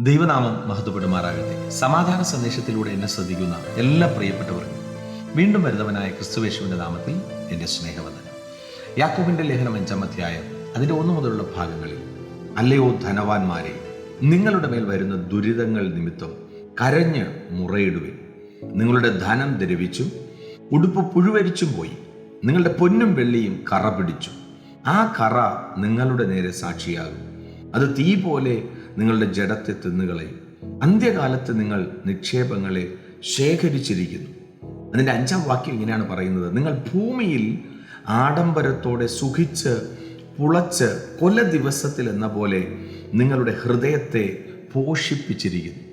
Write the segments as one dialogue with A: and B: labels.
A: ദൈവനാമം മഹത്വപ്പെടുമാറാകട്ടെ. സമാധാന സന്ദേശത്തിലൂടെ എന്നെ ശ്രദ്ധിക്കുന്ന എല്ലാ പ്രിയപ്പെട്ടവർക്കും വീണ്ടും വരുന്നവനായ ക്രിസ്തുവേശുവിന്റെ നാമത്തിൽ എന്റെ സ്നേഹവന്ദനം. യാക്കോബിന്റെ ലേഖനം അഞ്ചാം അധ്യായം അതിന്റെ ഒന്നു മുതലുള്ള ഭാഗങ്ങളിൽ അല്ലയോ ധനവാന്മാരെ നിങ്ങളുടെ മേൽ വരുന്ന ദുരിതങ്ങൾ നിമിത്തം കരഞ്ഞ് മുറയിടുവിൻ. നിങ്ങളുടെ ധനം ദ്രവിച്ചും ഉടുപ്പ് പുഴുവരിച്ചും പോയി. നിങ്ങളുടെ പൊന്നും വെള്ളിയും കറ പിടിച്ചു. ആ കറ നിങ്ങളുടെ നേരെ സാക്ഷിയാകും. അത് തീ പോലെ നിങ്ങളുടെ ജഡത്തെ തിന്നുകളയും. അന്ത്യകാലത്ത് നിങ്ങൾ നിക്ഷേപങ്ങളെ ശേഖരിച്ചിരിക്കുന്നു. അതിന്റെ അഞ്ചാം വാക്യം ഇങ്ങനെയാണ് പറയുന്നത്. നിങ്ങൾ ഭൂമിയിൽ ആഡംബരത്തോടെ സുഖിച്ച് പുളച്ച് കൊല ദിവസത്തിൽ എന്ന പോലെ നിങ്ങളുടെ ഹൃദയത്തെ പോഷിപ്പിച്ചിരിക്കുന്നു.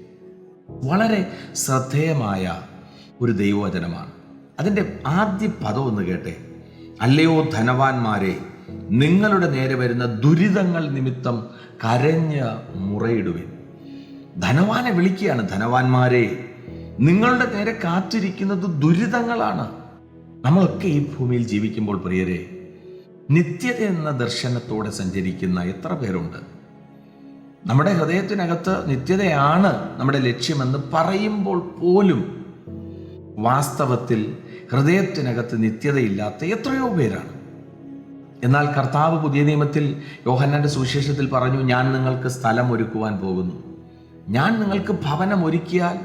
A: വളരെ ശ്രദ്ധേയമായ ഒരു ദൈവവചനമാണ്. അതിന്റെ ആദ്യ പദം ഒന്ന് കേട്ടെ. അല്ലയോ ധനവാന്മാരെ നിങ്ങളുടെ നേരെ വരുന്ന ദുരിതങ്ങൾ നിമിത്തം കരഞ്ഞ് മുറയിടുവിൻ. ധനവാനെ വിളിക്കുകയാണ് ധനവാന്മാരെ നിങ്ങളുടെ നേരെ കാത്തിരിക്കുന്നത് ദുരിതങ്ങളാണ്. നമ്മളൊക്കെ ഈ ഭൂമിയിൽ ജീവിക്കുമ്പോൾ പ്രിയരെ നിത്യത എന്ന ദർശനത്തോടെ സഞ്ചരിക്കുന്ന എത്ര പേരുണ്ട്? നമ്മുടെ ഹൃദയത്തിനകത്ത് നിത്യതയാണ് നമ്മുടെ ലക്ഷ്യമെന്ന് പറയുമ്പോൾ പോലും വാസ്തവത്തിൽ ഹൃദയത്തിനകത്ത് നിത്യതയില്ലാത്ത എത്രയോ പേരാണ്. എന്നാൽ കർത്താവ് പുതിയ നിയമത്തിൽ യോഹന്നാന്റെ സുവിശേഷത്തിൽ പറഞ്ഞു ഞാൻ നിങ്ങൾക്ക് സ്ഥലം ഒരുക്കുവാൻ പോകുന്നു. ഞാൻ നിങ്ങൾക്ക് ഭവനം ഒരുക്കിയാൽ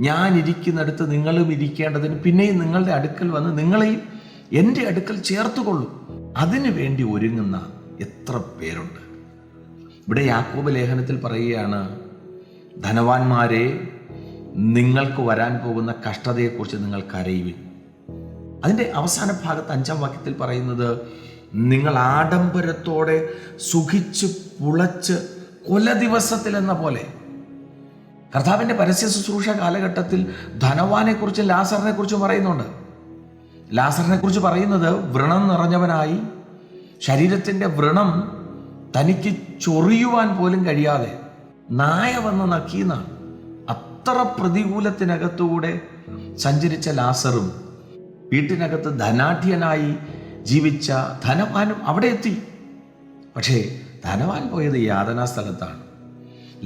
A: ഞാൻ ഇരിക്കുന്നിടത്ത് നിങ്ങളും ഇരിക്കേണ്ടതിന് പിന്നെയും നിങ്ങളുടെ അടുക്കൽ വന്ന് നിങ്ങളെയും എന്റെ അടുക്കൽ ചേർത്തുകൊള്ളും. അതിനു വേണ്ടി ഒരുങ്ങുന്ന എത്ര പേരുണ്ട്? ഇവിടെ യാക്കോബ് ലേഖനത്തിൽ പറയുകയാണ് ധനവാന്മാരെ നിങ്ങൾക്ക് വരാൻ പോകുന്ന കഷ്ടതയെക്കുറിച്ച് നിങ്ങൾ കരയുവിൻ. അതിന്റെ അവസാന ഭാഗത്ത് അഞ്ചാം വാക്യത്തിൽ പറയുന്നത് നിങ്ങൾ ആഡംബരത്തോടെ സുഖിച്ച് പുളച്ച് കൊല ദിവസത്തിലെന്ന പോലെ. കർത്താവിന്റെ പരസ്യ ശുശ്രൂഷ കാലഘട്ടത്തിൽ ധനവാനെക്കുറിച്ചും ലാസറിനെക്കുറിച്ചും ലാസറിനെ കുറിച്ചും പറയുന്നുണ്ട്. ലാസറിനെക്കുറിച്ച് പറയുന്നത് വ്രണം നിറഞ്ഞവനായി ശരീരത്തിന്റെ വ്രണം തനിക്ക് ചൊറിയുവാൻ പോലും കഴിയാതെ നായ വന്ന് നക്കീന്നാണ് അത്ര പ്രതികൂലത്തിനകത്തൂടെ സഞ്ചരിച്ച ലാസറും വീട്ടിനകത്ത് ധനാഢ്യനായി ജീവിച്ച ധനവാനും അവിടെ എത്തി. പക്ഷേ ധനവാൻ പോയത് യാതനാ സ്ഥലത്താണ്.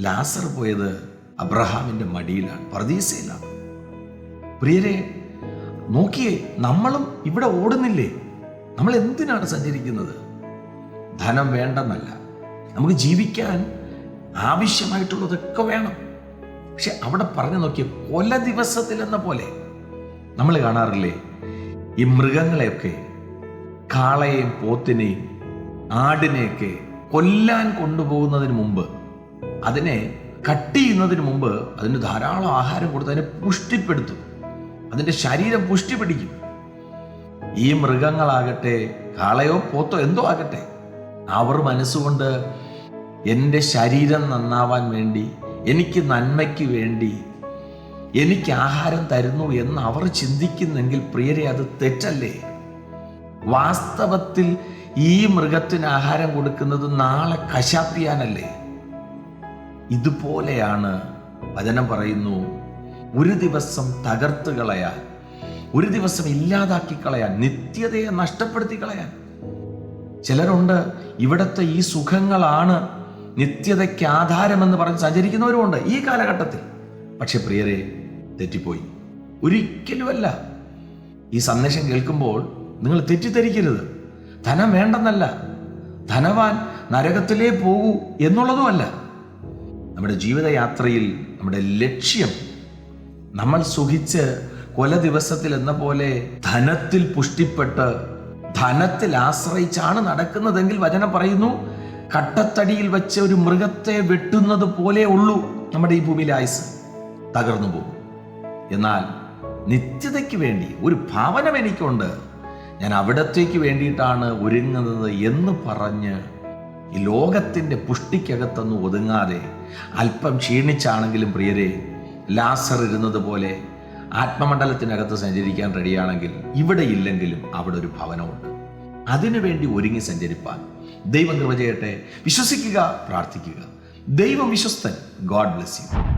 A: ലാസർ പോയത് അബ്രഹാമിന്റെ മടിയിലാണ് പ്രതീസയിലാണ് പ്രിയരെ നോക്കിയേ നമ്മളും ഇവിടെ ഓടുന്നില്ലേ? നമ്മൾ എന്തിനാണ് സഞ്ചരിക്കുന്നത്? ധനം വേണ്ടെന്നല്ല നമുക്ക് ജീവിക്കാൻ ആവശ്യമായിട്ടുള്ളതൊക്കെ വേണം. പക്ഷെ അവിടെ പറഞ്ഞു നോക്കിയ കൊല ദിവസത്തിൽ എന്ന പോലെ നമ്മൾ കാണാറില്ലേ ഈ മൃഗങ്ങളെയൊക്കെ കാളയെയും പോത്തിനെയും ആടിനെയൊക്കെ കൊല്ലാൻ കൊണ്ടുപോകുന്നതിന് മുമ്പ് അതിനെ കട്ട് ചെയ്യുന്നതിന് മുമ്പ് അതിന് ധാരാളം ആഹാരം കൊടുത്ത് അതിനെ പുഷ്ടിപ്പെടുത്തും. അതിന്റെ ശരീരം പുഷ്ടി പിടിക്കും. ഈ മൃഗങ്ങളാകട്ടെ കാളയോ പോത്തോ എന്തോ ആകട്ടെ അവർ മനസ്സുകൊണ്ട് എന്റെ ശരീരം നന്നാവാൻ വേണ്ടി എനിക്ക് നന്മയ്ക്ക് വേണ്ടി എനിക്ക് ആഹാരം തരുന്നു എന്ന് അവർ ചിന്തിക്കുന്നെങ്കിൽ പ്രിയരെ അത് തെറ്റല്ലേ? വാസ്തവത്തിൽ ഈ മൃഗത്തിന് ആഹാരം കൊടുക്കുന്നത് നാളെ കശാപ്പിയാനല്ലേ ഇതുപോലെയാണ് വചനം പറയുന്നു ഒരു ദിവസം തകർത്ത് കളയാൻ ഒരു ദിവസം ഇല്ലാതാക്കി കളയാൻ നിത്യതയെ നഷ്ടപ്പെടുത്തി കളയാൻ. ചിലരുണ്ട് ഇവിടുത്തെ ഈ സുഖങ്ങളാണ് നിത്യതയ്ക്ക് ആധാരമെന്ന് പറഞ്ഞ് സഞ്ചരിക്കുന്നവരുമുണ്ട് ഈ കാലഘട്ടത്തിൽ. പക്ഷെ പ്രിയരെ തെറ്റിപ്പോയി. ഒരിക്കലുമല്ല. ഈ സന്ദേശം കേൾക്കുമ്പോൾ നിങ്ങൾ തെറ്റിദ്ധരിക്കരുത്. ധനം വേണ്ടെന്നല്ല. ധനവാൻ നരകത്തിലേ പോകൂ എന്നുള്ളതുമല്ല. നമ്മുടെ ജീവിതയാത്രയിൽ നമ്മുടെ ലക്ഷ്യം നമ്മൾ സുഖിച്ച് കൊല ദിവസത്തിൽ എന്ന പോലെ ധനത്തിൽ പുഷ്ടിപ്പെട്ട് ധനത്തിൽ ആശ്രയിച്ചാണ് നടക്കുന്നതെങ്കിൽ വചനം പറയുന്നു കട്ടത്തടിയിൽ വെച്ച ഒരു മൃഗത്തെ വെട്ടുന്നത് പോലെ ഉള്ളൂ നമ്മുടെ ഈ ഭൂമിയിലെ ആയുസ്. തകർന്നു പോകും. എന്നാൽ നിത്യതയ്ക്ക് വേണ്ടി ഒരു ഭാവനം എനിക്കുണ്ട്. ഞാൻ അവിടത്തേക്ക് വേണ്ടിയിട്ടാണ് ഒരുങ്ങുന്നത് എന്ന് പറഞ്ഞ് ഈ ലോകത്തിന്റെ പുഷ്ടിക്കകത്തൊന്നും ഒതുങ്ങാതെ അല്പം ക്ഷീണിച്ചാണെങ്കിലും പ്രിയരെ ലാസർ ഇരുന്നത് പോലെ ആത്മമണ്ഡലത്തിനകത്ത് സഞ്ചരിക്കാൻ റെഡിയാണെങ്കിൽ ഇവിടെ ഇല്ലെങ്കിലും അവിടെ ഒരു ഭവനമുണ്ട്. അതിനുവേണ്ടി ഒരുങ്ങി സഞ്ചരിപ്പാൻ ദൈവം കൃപ ചെയ്യട്ടെ. വിശ്വസിക്കുക പ്രാർത്ഥിക്കുക. ദൈവം വിശ്വസ്തൻ. God bless you.